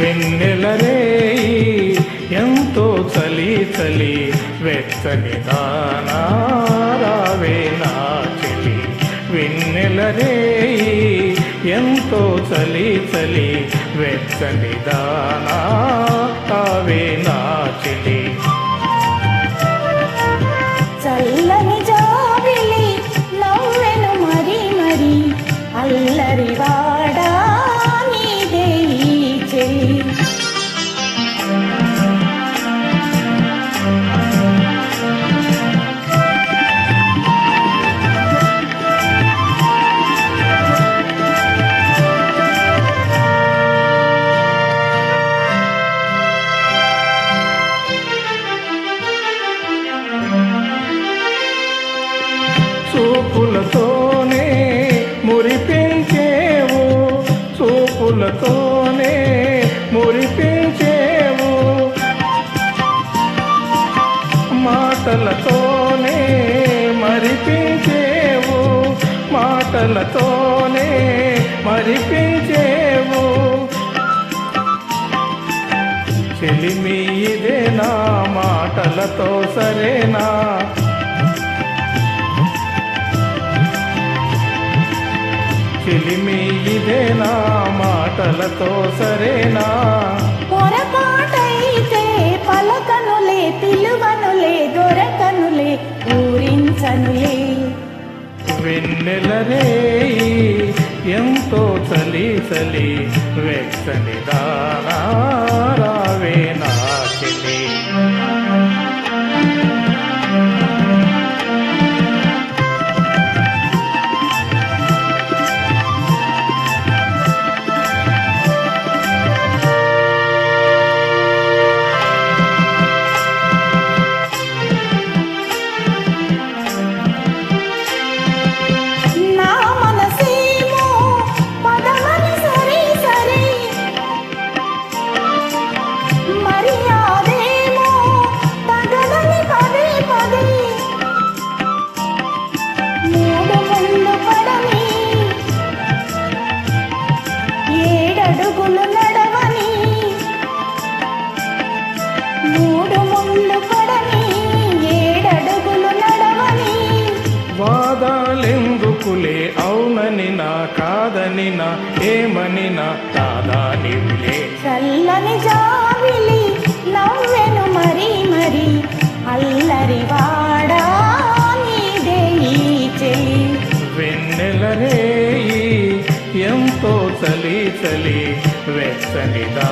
వెన్నెలరే ఎంతో చలి చలి వెచ్చని దానారావే నా చెలి. వెన్నెలరే ఎంతో చలి చలి వెచ్చని దానావే నా చెలి. చల్లని జాబిలి మరి మరి అల్లరివా చూపులతోనే మురిపించేవు. మాటలతోనే మరిపించేవు. మాటలతోనే మరిపించేవు. చెలిమి ఇదే నా మాటలతో సరేనా? చెలిమి ఇదే నా మాటలతో సరేనా? పొరపాటైతే పలకనులే పిలువనులే దొరకనులే ఊరించనులే. వెన్నెల రేయి ఎంతో చలి చలి వెచ్చని దానా అవునని నా కాదని నా ఏమని నా కాదానివిలే చల్లని జాబిలి నవ్వెను మరి మరి. అల్లరి వాడా నీదే ఈ చెలి. వెన్నెల రేయి ఎంతో చలి చలి వెచ్చని దా